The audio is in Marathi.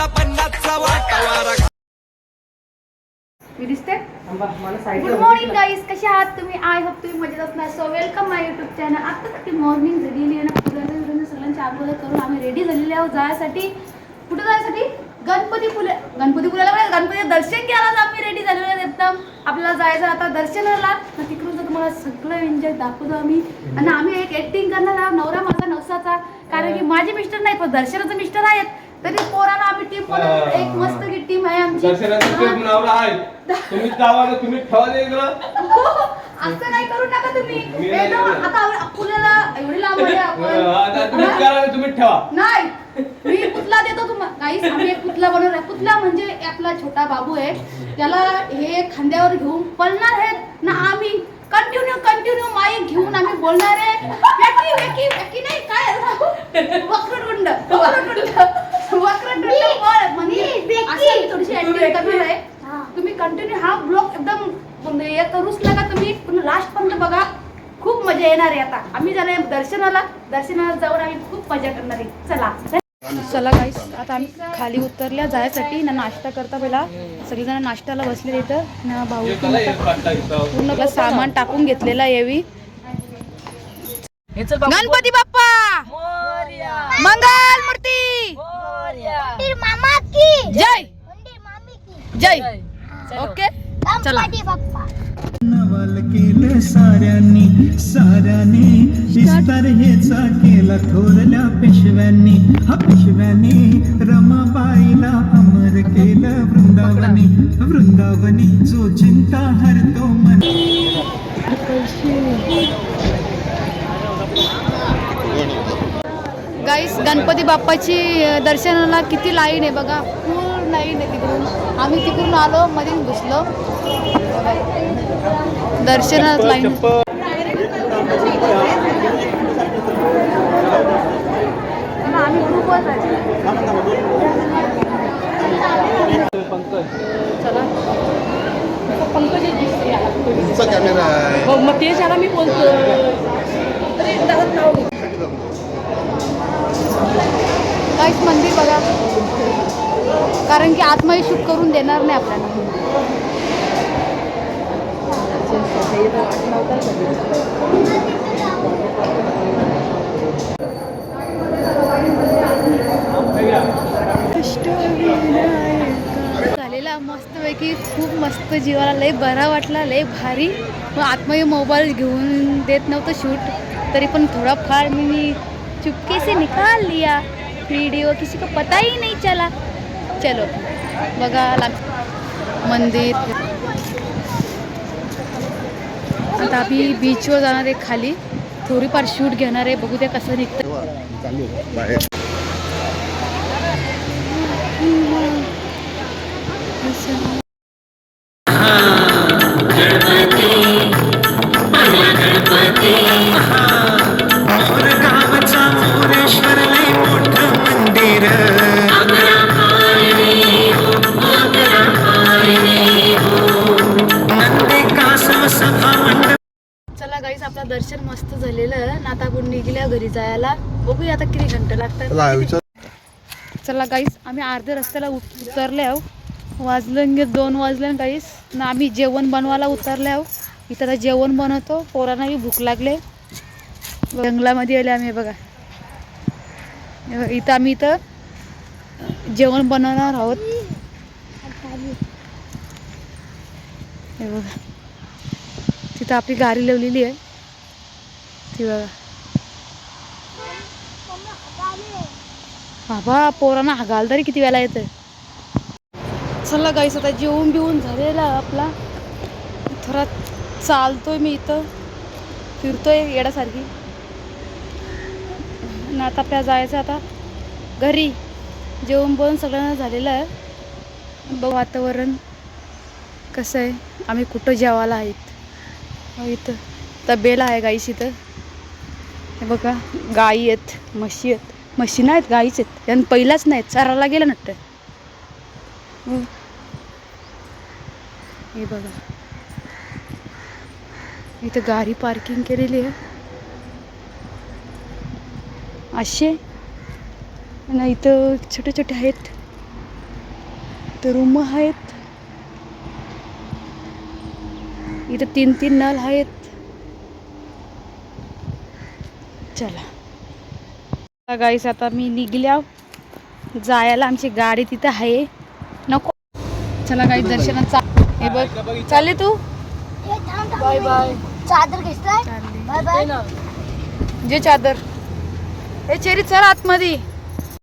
पन्नासचा पन्नासचा वाटावारा मी दिसते? मला साईड गुड मॉर्निंग गाईज कसे आहात तुम्ही? आय होप तुम्ही मजेत असणार. So welcome my YouTube channel आता ती मॉर्निंग झालेली आहे ना. फुलांना बिलांना सगळ्यांची अगोदर करून आम्ही रेडी झालेले आहोत जायसाठी. कुठे जायसाठी? गणपती फुले गणपती फुलाला म्हणजे गणपती दर्शन घ्यायलाच आम्ही रेडी झालेलो आहेत एकदम. आपल्याला जायचं आता दर्शनाला. मग तिकडून तर तुम्हाला सगळं एन्जॉय दाखवतो आम्ही. आणि आम्ही एक ऍक्टिंग करणार आहोत नवरा माझा नवसाचा. कारण की माझे मिस्टर नाही पण दर्शनाचे मिस्टर आहेत. तरी पोराला आम्ही टीम बनवून एक मस्त टीम आहे आमची. दर्शनाचे ते नवरा आहे. तुम्ही जावा तुम्ही ठेवा ते इकडं. असं नाही करू नका तुम्ही. एकदम. आता आपण- आपल्याला एवढी लांब आहे आता तुम्ही आपण करा तुम्ही ठेवा. नाही. मी पुतला देतो तुम्हाला काहीच आम्ही एक पुतला बनवलाय पुतला म्हणजे आपला छोटा बाबू आहे. त्याला हे खांद्यावर घेऊन पळणार आहेत ना आम्ही. कंटिन्यू कंटिन्यू माईक घेऊन आम्ही बोलणार आहे. नाही काय? वक्रतुंड वक्रतुंड बळ म्हणजे आहे तुम्ही कंटिन्यू हा ब्लॉग एकदम हे करूच नका. तुम्ही लास्ट पर्यंत बघा. खूप मजा येणार आहे आता. आम्ही जाणार दर्शनाला. दर्शनाला जाऊन आम्ही खूप मजा करणार आहे. चला. चला गाईस आता आम्ही खाली उतरल्या जायसाठी. ना नाश्ता करता पहिला. सगळेजण नाश्त्याला बसले इथं. ना भाऊ. पूर्ण आपलं सामान टाकून घेतलेला यावी गणपती बाप्पा! मंगल मूर्ती मामा की जय मामी की जय। ओके? चला। नवल केलं साऱ्यांनी साऱ्याने विस्तार हेचा केला थोरल्या पेशव्यांनी. हा पेशव्यांनी रमाबाईला अमर केलं वृंदावनी. वृंदावनी जो चिंता हरतो गाईस गणपती बाप्पाची दर्शनाला किती लाईन आहे बघा. फुल लाईन आहे तिकडून. आम्ही तिकडून आलो मध्ये घुसलो. दर्शनात लाईन. आम्ही ग्रुपवर चला पंकज हो मग तेच याला मी बोलतो काहीच मंदिर बघा. कारण की आत्माही शूट करून देणार नाही आपल्याला. झालेला मस्तपैकी खूप मस्त जीवाला लय बरा वाटला लय भारी. मग आत्मही मोबाईल घेऊन देत नव्हतं शूट तरी पण थोडाफार मी चुपके से निकाल लिया। वीडियो किसी को पता ही नहीं चला। चलो बघा लाग मंदिर। आता आम्ही बीचवर जाणार आहे खाली. थोडीफार शूट घेणार आहे. बघू द्या कसं निघतं दर्शन मस्त झालेलं आहे. आणि आता आपण निघल्या घरी जायला. बघूया आता किती घंटे लागतात. चला गाईस आम्ही अर्ध्या रस्त्याला उत- उतरले आहो. वाजलं गे दोन वाजले गाईस ना आम्ही जेवण बनवायला उतरले आहो. इथं आता जेवण बनवतो. पोरांनाही भूक लागले. जंगलामध्ये आले आम्ही बघा. बघा, इथं आम्ही इथं जेवण बनवणार आहोत. हे बघा. तिथं आपली गाडी लावलेली आहे. बघा बाबा पोरांना हागाल तरी किती वेळा येतं चला गाईस आता जेवून बिवून झालेला आपला. थोडा चालतोय मी इथं. फिरतोय येण्यासारखी आणि आता आपल्याला जायचं आता. घरी. जेवण बिवून सगळ्यांना झालेलं आहे. बघ वातावरण कसं आहे. आम्ही कुठं जेवायला आहेत. अहो, इथं. तबेला आहे गाईस इथं. हे बघा गाई आहेत म्हशी आहेत. म्हशी नाहीत गाईच आहेत. आणि पहिलाच नाहीत चाराला गेलं नट्ट हो. हे. बघा. इथं गाडी पार्किंग केलेली आहे. असे. आणि इथं छोटे छोटे आहेत. इथं रूम आहेत. इथं तीन तीन नल आहेत. चला. गाईस आता मी निघल्या. जायला आमची गाडी तिथं आहे. नको. चला गाई दर्शनात चा हे बघ. चालले तू? बाय बाय चादर घेतलाय? बाय बाय जे चादर. हे चेरी चल आतमध्ये.